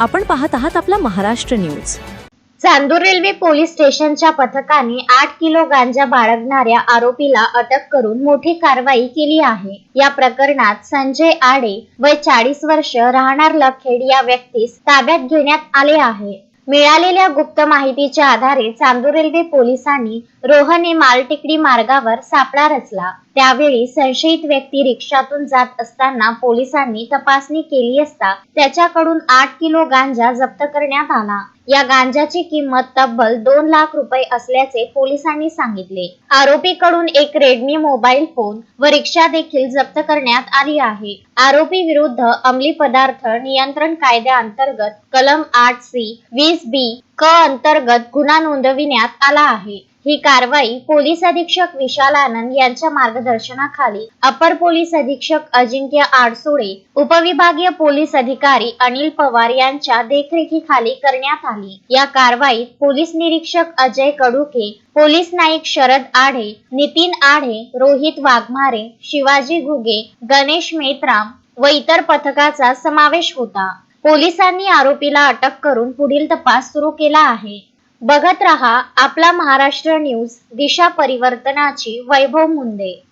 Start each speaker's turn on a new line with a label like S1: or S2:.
S1: आपण पाहत आहात आपला Maharashtra news.
S2: Chandur railway police स्टेशनच्या पथकाने आठ किलो गांजा बाळगणाऱ्या आरोपीला अटक करून मोठी कारवाई केली आहे. या प्रकरणात संजय आडे वय चाळीस वर्ष राहणार लखेड या व्यक्तीस ताब्यात घेण्यात आले आहे. मिळालेल्या गुप्त माहितीच्या आधारे चांदूर रेल्वे पोलिसांनी रोहने मालटेकडी मार्गावर सापळा रचला. त्यावेळी संशयित व्यक्ती रिक्षातून जात असताना पोलिसांनी तपासणी केली असता त्याच्याकडून आठ किलो गांजा जप्त करण्यात आला. या गांजाची किंमत तब्बल दोन लाख रुपये असल्याचे पोलिसांनी सांगितले. आरोपीकडून एक रेडमी मोबाईल फोन व रिक्षा देखील जप्त करण्यात आली आहे. आरोपी विरुद्ध अंमली पदार्थ नियंत्रण कायद्याअंतर्गत कलम आठ सी वीस बी क अंतर्गत गुन्हा नोंदविण्यात आला आहे. ही कारवाई पोलीस अधीक्षक विशाल आनंद यांच्या मार्गदर्शनाखाली अपर पोलीस अधीक्षक अजिंक्य आडसोळे उपविभागीय पोलीस अधिकारी अनिल पवार यांच्या देखरेखीखाली करण्यात आली. या कारवाईत पोलीस निरीक्षक अजय कडुके पोलीस नाईक शरद आढे नितीन आढे रोहित वाघमारे शिवाजी घुगे गणेश मेत्राम व इतर पथकाचा समावेश होता. पोलिसांनी आरोपीला अटक करून पुढील तपास सुरू केला आहे. बघत रहा आपला महाराष्ट्र न्यूज दिशा परिवर्तनाची वैभव मुंदे.